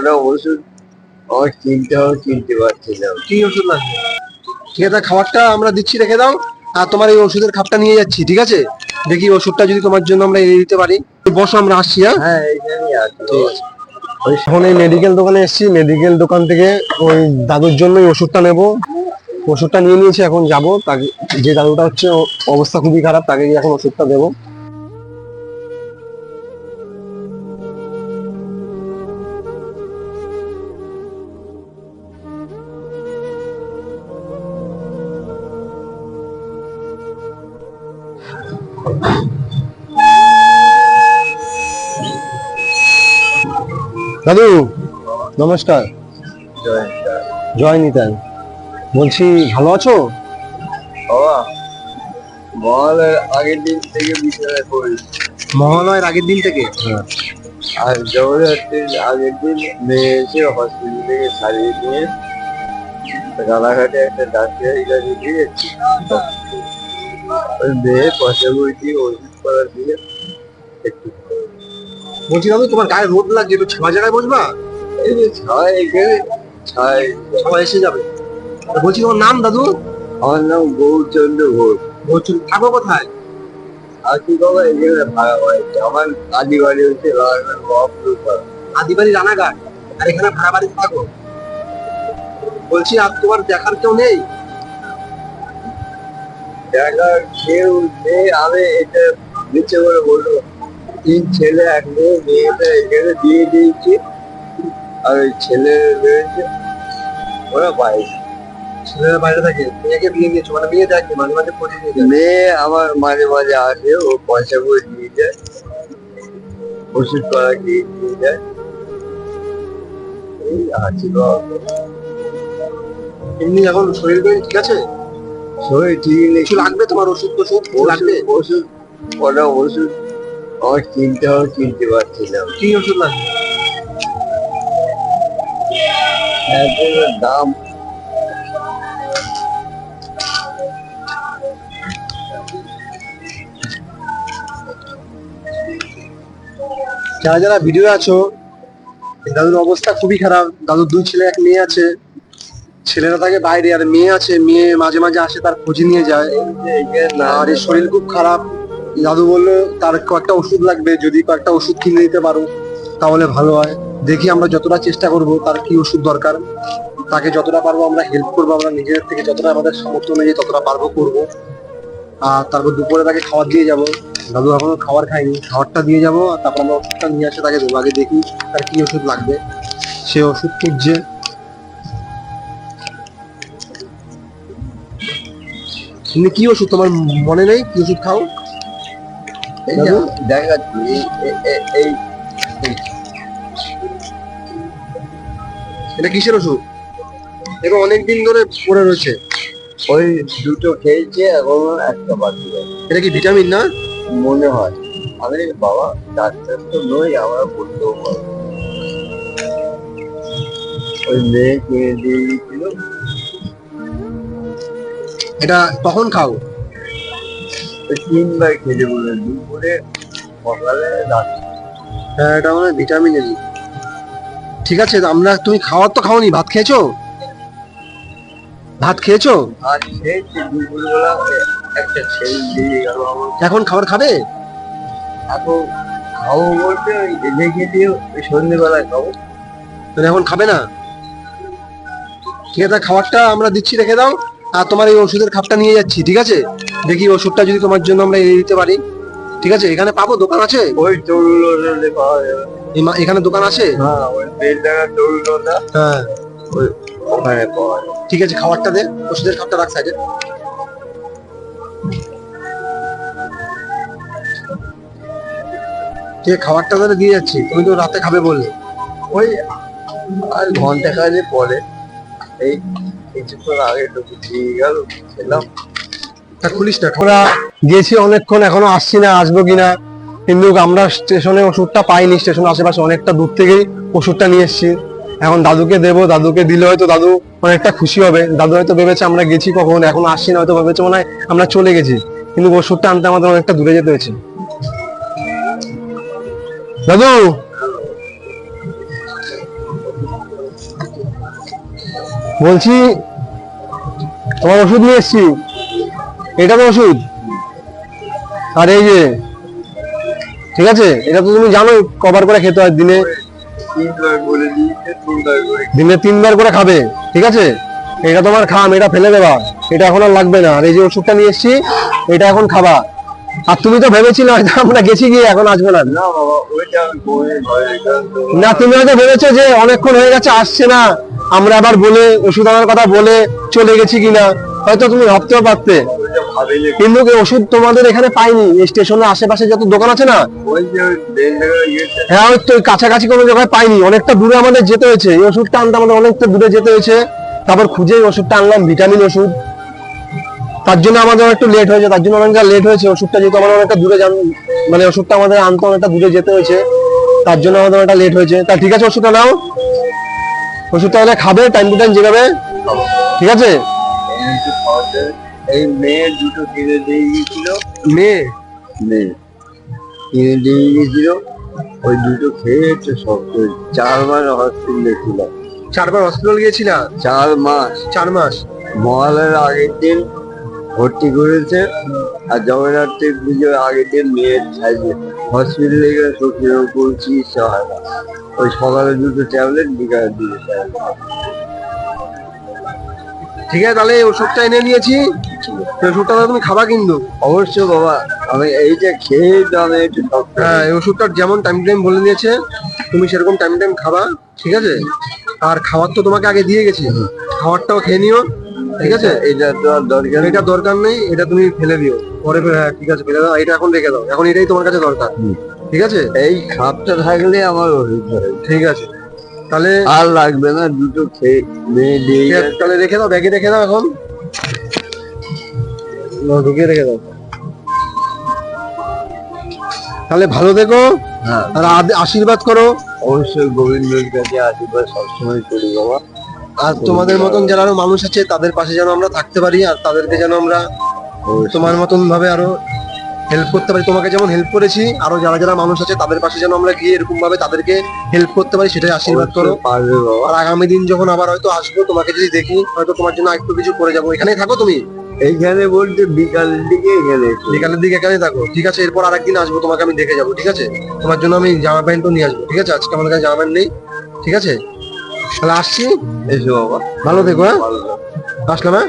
কটা ওষুধ আমার কিনতে হবে কিনতে পারছি না কি ওষুধ লাগবে? ঠিক আছে খাবারটা আমরা দিচ্ছি রেখে দাও। আর তোমার এই ওষুধের খাপটা নিয়ে যাচ্ছি ঠিক আছে? দেখি ওষুধটা যদি তোমার জন্য আমরা এনে দিতে পারি। বসো আমরা আসছি হ্যাঁ? হ্যাঁ এখন এই মেডিকেল দোকানে এসেছি মেডিকেল দোকান থেকে ওই দাদুর জন্য ওষুধটা নেব। ওষুধটা নিয়ে নিয়েছি এখন যাব। তাকে যে দাদুটা হচ্ছে অবস্থা খুবই খারাপ তাকে গিয়ে এখন ওষুধটা দেবো। দাদু নমস্কার। জয় নিতাই। বলছি ভালো আছো? বাবা মহলের আগের দিন থেকে বিছানায় পড়ি মহালয়ের আগের দিন থেকে? আর জগদ্ধাত্রীর আগের দিন মেয়ে এসে হসপিটাল থেকে সারিয়ে নিয়ে রানাঘাটে একটা ডাক্তারের কাছে দিয়েছি ওই মেয়ে পয়সা বই দিয়ে ওষুধ করার দিয়ে একটু বলছি দাদু তোমার গায়ে রোদ লাগছে একটু ছাওয়া জায়গায় বসবা? এই যে ছায় এখানে ছায় ছাওয়া এসে যাবে। বলছি তোমার নাম দাদু? আমার নাম গৌরচন্দ্র ঘোষ। বলছি থাকো কোথায়? আর বাবা এখানে ভাড়া হয়েছে আমার আদি বাড়ি হচ্ছে রানাঘাট মহাপুর আদিবাড়ি রানাঘাট? আর এখানে ভাড়া বাড়িতে থাকো। বলছি আর তোমার দেখার কেউ নেই? দেখার কেউ নেই আমি এটা নিচে করে বলব। তিন ছেলে এক মেয়ে মেয়েটা এখানে দিয়ে দিয়েছি। আর ওই ছেলে রয়েছে ওরা বাইরে। ছেলেরা বাইরে থাকে? মেয়েকে বিয়ে দিয়েছ? মানে মেয়ে দেখে মাঝে মাঝে পড়ে নিয়ে যায়। মেয়ে আমার মাঝে মাঝে আসে ও পয়সা করে যায় ওষুধ করা গিয়ে দিয়ে যায়। এই আছি এমনি এখন শরীর টরীর ঠিক আছে? শরীর ঠিক নেই। লাগবে তোমার ওষুধ টষুধ লাগবে? ওষুধ ওষুধ কটা ওষুধ আমার কিনতে হবে কিনতে পারছি না কি ওষুধ লাগবে? এত দাম। যারা যারা ভিডিও আছো দাদুর অবস্থা খুবই খারাপ। দাদুর দুই ছেলে এক মেয়ে আছে। ছেলেরা থাকে বাইরে আর মেয়ে আছে। মেয়ে মাঝে মাঝে আসে তার খোঁজ নিয়ে যায়। আর শরীর খুব খারাপ। দাদু বলল, তার কয়েকটা ওষুধ লাগবে, যদি কয়েকটা ওষুধ কিনে দিতে পারো, তাহলে ভালো হয়। দেখি আমরা যতটা চেষ্টা করব, তার কি ওষুধ দরকার। তাকে যতটা পারব আমরা হেল্প করব, আমরা নিজেদের থেকে যতটা আমাদের সামর্থ্য অনুযায়ী ততটা পারব করব। আর তারপর দুপুরে তাকে খাবার দিয়ে যাব। দাদু এখনও খাবার খাইনি খাবারটা দিয়ে যাব, আর তারপর আমরা ওষুধটা নিয়ে আসে তাকে দেবো। আগে দেখি তার কি ওষুধ লাগবে। সে ওষুধ খুঁজছে। তুমি কি ওষুধ, তোমার মনে নেই? কি ওষুধ খাও? এই যে এটা কিসের ওষুধ? দেখো অনেকদিন ধরে পড়ে রয়েছে। ওই দুটো খেয়েছে এখন একটা বাকি এটা কি ভিটামিন না? মনে হয়। আমি বাবা ডাক্তার তো নই আমরা বলতেও পারব ওই মেয়ে কিনে দিয়েছিল। এটা কখন খাও? তিনবার খেতে বলে দুপুরে সকালে রাত্রে হ্যাঁ এটা মানে ভিটামিনের ঠিক আছে আমরা তুমি খাওয়ার তো খাওনি ভাত খেয়েছো? ভাত খেয়েছো? আর খেয়েছি দুপুরবেলা একটা ছেলে দিয়ে গেল এখন খাবার খাবে? এখন খাব বলতে ওই রেখে দিয়ে ওই সন্ধ্যেবেলায় খাব। তুমি এখন খাবে না? ঠিক আছে খাবারটা আমরা দিচ্ছি রেখে দাও। আর তোমার এই ওষুধের খাপটা নিয়ে যাচ্ছি ঠিক আছে? দেখি ওষুধটা যদি তোমার জন্য আমরা এনে দিতে পারি। ঠিক আছে? এখানে পাবো? দোকান আছে? ওই পাওয়া যাবে। এখানে দোকান আছে? হ্যাঁ ওই হ্যাঁ। ওই ওখানে পাওয়া যাবে। ঠিক আছে খাবারটা দে। ওষুধের খাবারটা রাখ সাইডে। ঠিক আছে, খাবারটা তাহলে দিয়ে যাচ্ছি? তুমি তো রাতে খাবে বললে। ওই আর ঘণ্টা খানে পরে এই কিছুক্ষণ আগে দিয়ে গেল খেলাম। গেছি অনেকক্ষণ, এখনও আসছি না, আসব কিনা। কিন্তু আমরা স্টেশনে ওষুধটা পাইনি স্টেশনের আশেপাশে অনেকটা দূর থেকেই ওষুধটা নিয়ে এসেছি। এখন দাদুকে দেবো, দাদুকে দিলে হয়তো দাদু অনেকটা খুশি হবে। দাদু হয়তো ভেবেছে আমরা গেছি কখন, এখন আসছি না, হয়তো ভেবেছে মনে হয় আমরা চলে গেছি। কিন্তু ওষুধটা আনতে আমাদের অনেকটা দূরে যেতে হয়েছে। দাদু! বলছি, তোমার ওষুধ নিয়ে এসছি। এটা তো ওষুধ। আর এই যে ঠিক আছে? এটা তো তুমি জানো কভার করে খেতে হয় দিনে। দিনে তিনবার করে খাবে ঠিক আছে? এটা তোমার খাম এটা ফেলে দেবা। এটা এখন আর লাগবে না। আর এই যে ওষুধটা নিয়ে এসছি এটা এখন খাবা। আর তুমি তো ভেবেছিলে হয়তো আমরা গেছি গিয়ে এখন আসবে না। না না তুমি হয়তো ভেবেছো যে অনেকক্ষণ হয়ে গেছে আসছে না। আমরা আবার বলে ওষুধ আনার কথা বলে চলে গেছি কিনা। হয়তো তুমি ভাবতেও পারতে। কিন্তু ওষুধ তোমাদের এখানে পাইনি? স্টেশনের আশেপাশে যত দোকান আছে না? হ্যাঁ ওই তো কাছাকাছি কোনো জায়গায় পাইনি। অনেকটা দূরে আমাদের যেতে হয়েছে। এই ওষুধটা আনতে আমাদের অনেকটা দূরে যেতে হয়েছে। তারপর খুঁজে ওষুধটা আনলাম, ভিটামিন ওষুধ। তার জন্য আমাদের একটু লেট হয়েছে। তার জন্য অনেকটা লেট হয়েছে। ওষুধটা যেহেতু আমাদের অনেকটা দূরে যান মানে ওষুধটা আমাদের আনতে অনেকটা দূরে যেতে হয়েছে। তার জন্য আমাদের অনেকটা লেট হয়েছে। তা ঠিক আছে, ওষুধটা নাও। ওষুধটা হলে খাবে টাইম টু টাইম যেভাবে। ঠিক আছে? এই যে এই মেয়ে দুটো কিনে দিয়ে গেছিল মেয়ে? মেয়ে। কিনে দিয়ে গেছিল ওই দুটো খেয়েছে সব। চার মাস হসপিটালে ছিল চারবার হসপিটাল গিয়েছিলা? চার মাস। চার মাস। মহালয়ের আগের দিন ভর্তি করেছে। আর জগন্নাথ পুজোর আগের দিন মেয়ের সাইজে হসপিটালে গেলে শরীরের উপর চিকিৎসা হয়। না ওই সকালে দুটো ট্যাবলেট বিকালে দুটো ট্যাবলেট ঠিক আছে তাহলে এই ওষুধটা এনে নিয়েছি। ওষুধটা তুমি খাবা কিন্তু। অবশ্যই বাবা আমি এইটা খেয়ে তো আমি হ্যাঁ এই ওষুধটা যেমন টাইম টাইম বলে দিয়েছে তুমি সেরকম টাইম টাইম খাবা ঠিক আছে? আর খাবার তো তোমাকে আগে দিয়ে গেছি। খাবারটাও খেয়ে নিও ঠিক আছে? এটা দরকার। এটা দরকার নেই এটা তুমি ফেলে দিও। পরে হ্যাঁ ঠিক আছে ফেলে দাও এটা এখন রেখে দাও। এখন এটাই তোমার কাছে দরকার। ঠিক আছে? এই খাপটা থাকলে আমার ঠিক আছে। তাহলে আর লাগবে না দুটো খেয়ে। তাহলে রেখে দাও ব্যাগে রেখে দাও এখন। ঢুকিয়ে রেখে দাও। তাহলে ভালো থেকো হ্যাঁ। আর আশীর্বাদ করো। অবশ্যই গোবিন্দের কাছে আশীর্বাদ সবসময় করি বাবা। আর তোমাদের মতন যারা আরও মানুষ আছে তাদের পাশে যেন আমরা থাকতে পারি আর তাদেরকে যেন আমরা তোমার মতন ভাবে আরও হেল্প করতে পারি। তোমাকে যেমন হেল্প করেছি আরও যারা যারা মানুষ আছে তাদের পাশে যেন আমরা গিয়ে এরকম ভাবে তাদেরকে হেল্প করতে পারি সেটাই আশীর্বাদ করো। আর আগামী দিন যখন আবার হয়তো আসব তোমাকে যদি দেখি হয়তো তোমার জন্য একটু কিছু করে যাব। এখানেই থাকো তুমি? এইখানে বলতে বিকালের দিকে এখানে বিকালের দিকে এখানেই থাকো। ঠিক আছে এরপর আরেকদিন আসব তোমাকে আমি দেখে যাব ঠিক আছে? তোমার জন্য আমি জামা প্যান্টও নিয়ে আসব ঠিক আছে? আজকে আমার কাছে জামা প্যান্ট নেই ঠিক আছে? তাহলে আসছি। এসো বাবা। ভালো থেকো হ্যাঁ? আসলাম হ্যাঁ?